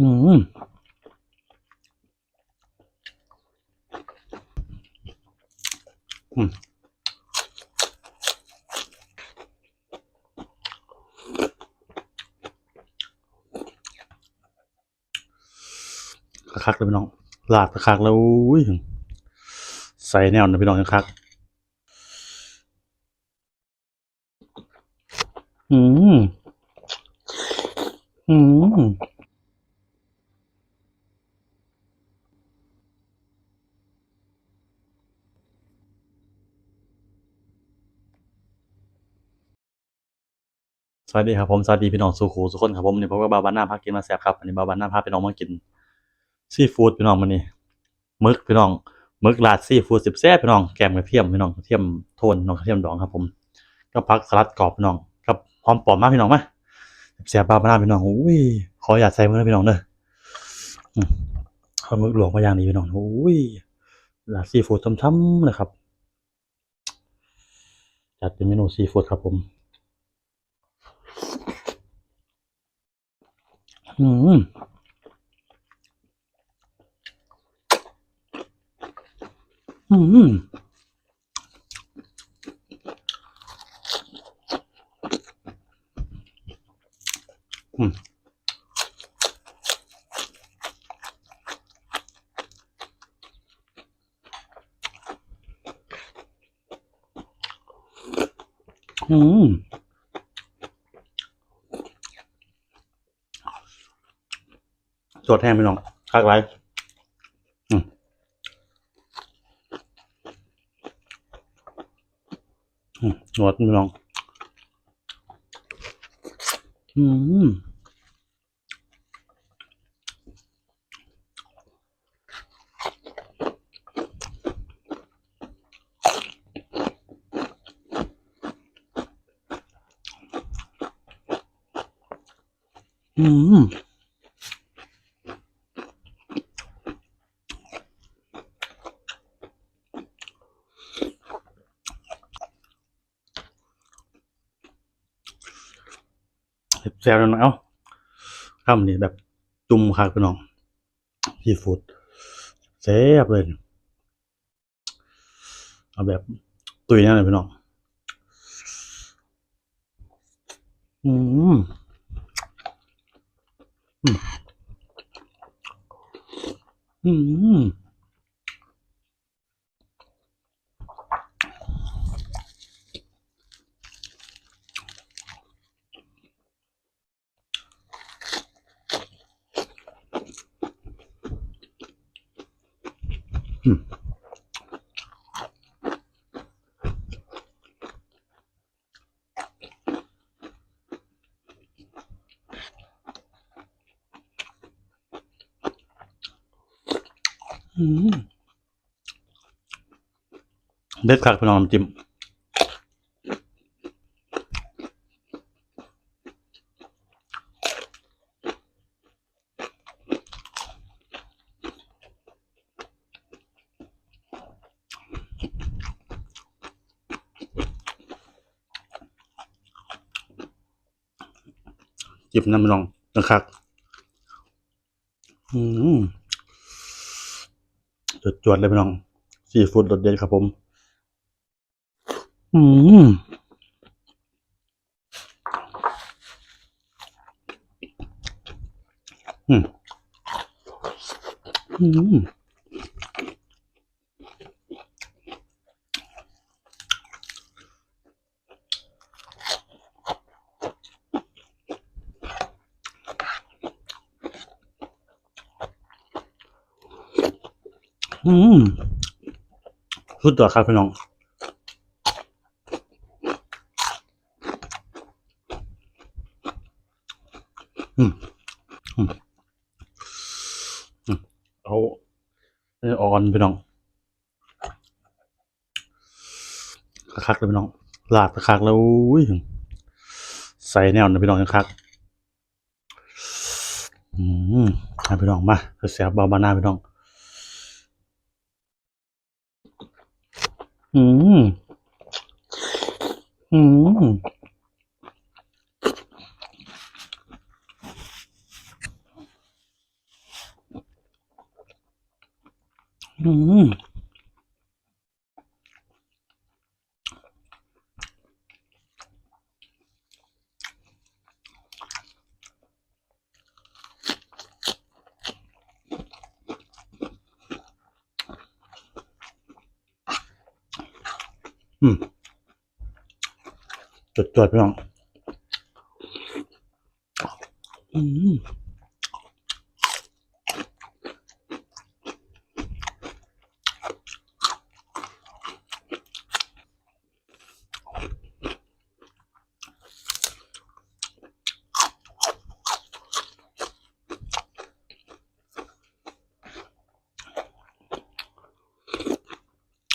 อืมอืมคักๆเลยพี่น้องลาดคักๆแล้วอุ้ยใส่แนวนะพี่น้องคักอืมอืม สวัสดีครับผมสวัสดีพี่น้องสุขูสุขคนครับผมนี่ผมก็บาบานหน้าพากินมาแซ่บครับอันนี้บาบานหน้าพาพี่น้องมากินซีฟู้ดพี่น้องมันนี่มึกพี่น้องมึกลาดซีฟู้ดสิบแซ่บพี่น้องแกมกระเทียมพี่น้องกระเทียมโทนน้องกระเทียมดองครับ ผมก็พักสลัดกรอบพี่น้องกับหอมปอมมากพี่น้องไหมแซ่บบาบานหน้าพี่น้องอุ้ยขออยากใส่มือนะพี่น้องเด้ออืมเอามึกหลวงมาอย่างนี้พี่น้องอุ้ยลาดซีฟู้ดช้ำๆเลยครับจัดเป็นเมนูซีฟู้ดครับผม อืมอืมอืมอืม สดแห้งไปน้องคักไรหนวดไปน้อง อืมอืม แซ่บๆแล้วนะเอ้าคำนี้แบบจุ่มคักพี่น้องซีฟู้ดแซ่บเลยเอาแบบตุยนั่นเลยพี่น้องอืมอืมอืม เด็ดคักพี่น้องน้ำจิ้มจิ้มน้ำพี่น้องนะครับอืม จวดเลยพี่น้องซีฟู้ดรสเด็ดครับผม อืมอืมอืม อืมสุดยอดครับพี่น้องอืมอืมเอาออ่อนพี่น้องคักๆเลยพี่น้องลาดคักแล้วอุ้ยใส่แนวนะพี่น้องคักอืมให้พี่น้องมาเสียบเบาบานาพี่น้อง อืม อืม อืม อืมจดจดพี่น้องอืม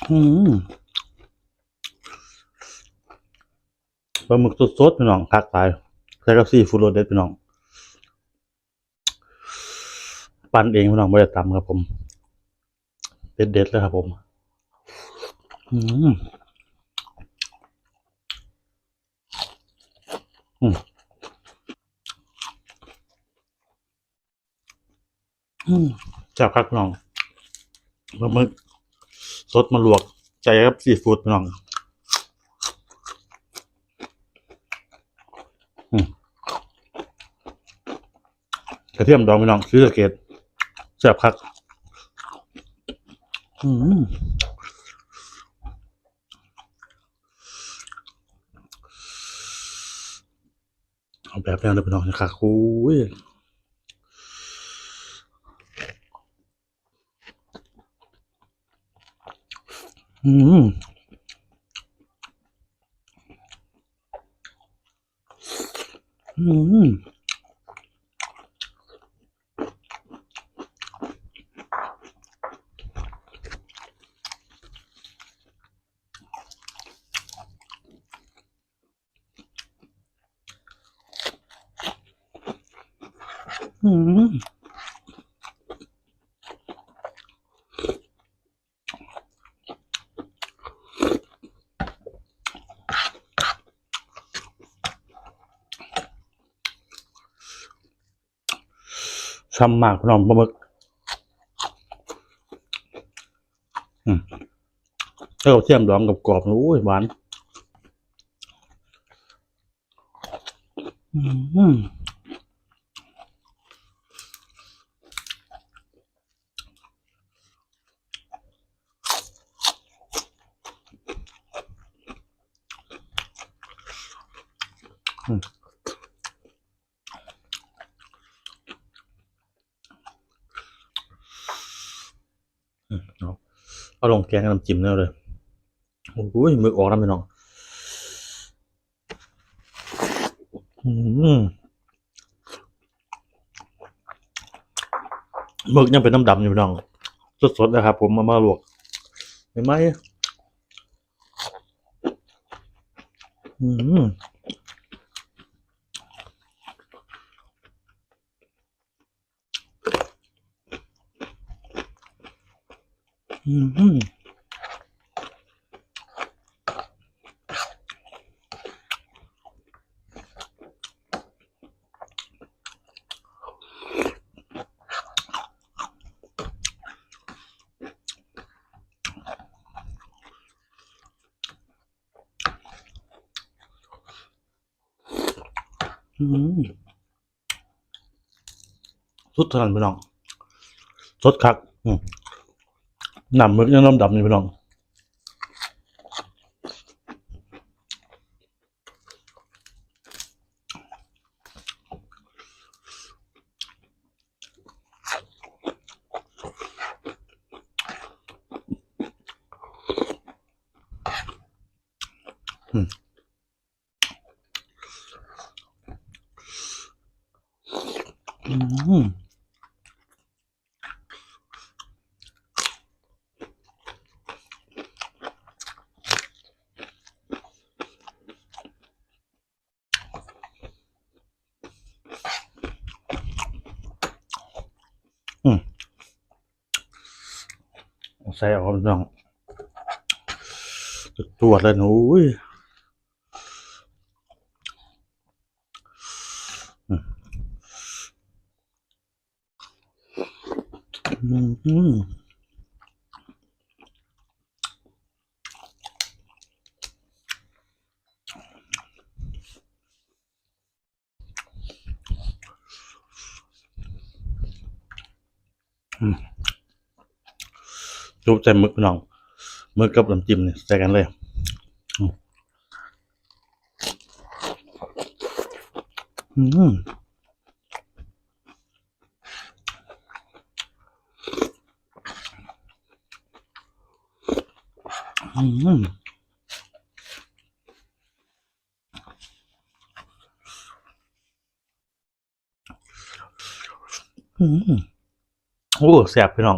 อืม ปลาหมึกสดๆพี่น้องคักตายใส่กับซีฟู้ดรสเด็ดพี่น้องปั้นเองพี่น้องไม่ได้ตำครับผม เด็ดๆเลยครับผม อืมอืมอืมแซ่บคักน้องปลาหมึก สดมาลวก ใจกับซีฟู้ดพี่น้อง อืม กระเทียมดองพี่น้องซื้อสะเกตแซ่บคักอืมเอาแบบนี้เลยพี่น้องนะครับคุยอืมอืม อืมช่ำมากพน้องปลาหมึกเต้าเทียมดองกับกรอบๆโอ้ยหวาน อืม เอาเอาลงแกงกับน้ำจิ้มแล้วเลยโอ้ยมือออกแล้วพี่น้องหมึกยังเป็นน้ำดำอยู่น้อง สดๆนะครับ ผมมามาลวกเห็นไหมอืม อืม อืม สุดเท่านั้นพี่น้องสดคัก อืม หนำมึกยังน้ำดำนี่พี่น้องอืมอืม อืมเอา ใส่ออกน้องตรวจแล้วหนูอุ้ยอืม จุบใส่มึกพี่น้องมึกกับน้ำจิ้มเนี่ยใส่กันเลยอืมอืมอืมอืมโอ้แซ่บพี่น้อง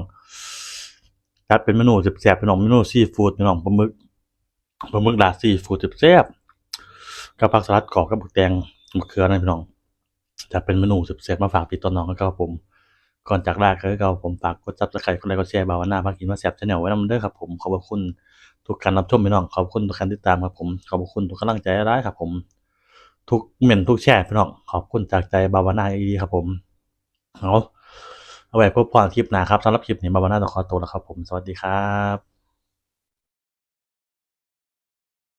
จัดเป็นเมนูแซ่บๆพี่น้องเมนูซีฟู้ดพี่น้องปลาหมึกปลาหมึกดาซีฟู้ดแซ่บๆกับผักสลัดกรอบกับบักแตงมะเขือนะพี่น้องจัดเป็นเมนูแซ่บๆมาฝากพี่ต้นน้องแล้วก็ผมก่อนจากลาก็คือเก่าผมฝากกด Subscribe กดไลค์กดแชร์บ่าวว่าหน้าพากินมาแซ่บ Channel ไว้นำเด้อครับผมขอบคุณทุกการรับชมพี่น้องขอบคุณทุกการติดตามครับผมขอบคุณทุกกำลังใจร้ายครับผม ทุกเมนทุกแชร์พี่น้องขอบคุณจากใจบ่าวว่าหน้าอีดีครับผมเอา เอาไว้พบกันคลิปหน้าครับสำหรับคลิปนี้มาวว่าหน้าต้องขอตัวแล้วครับผม สวัสดีครับ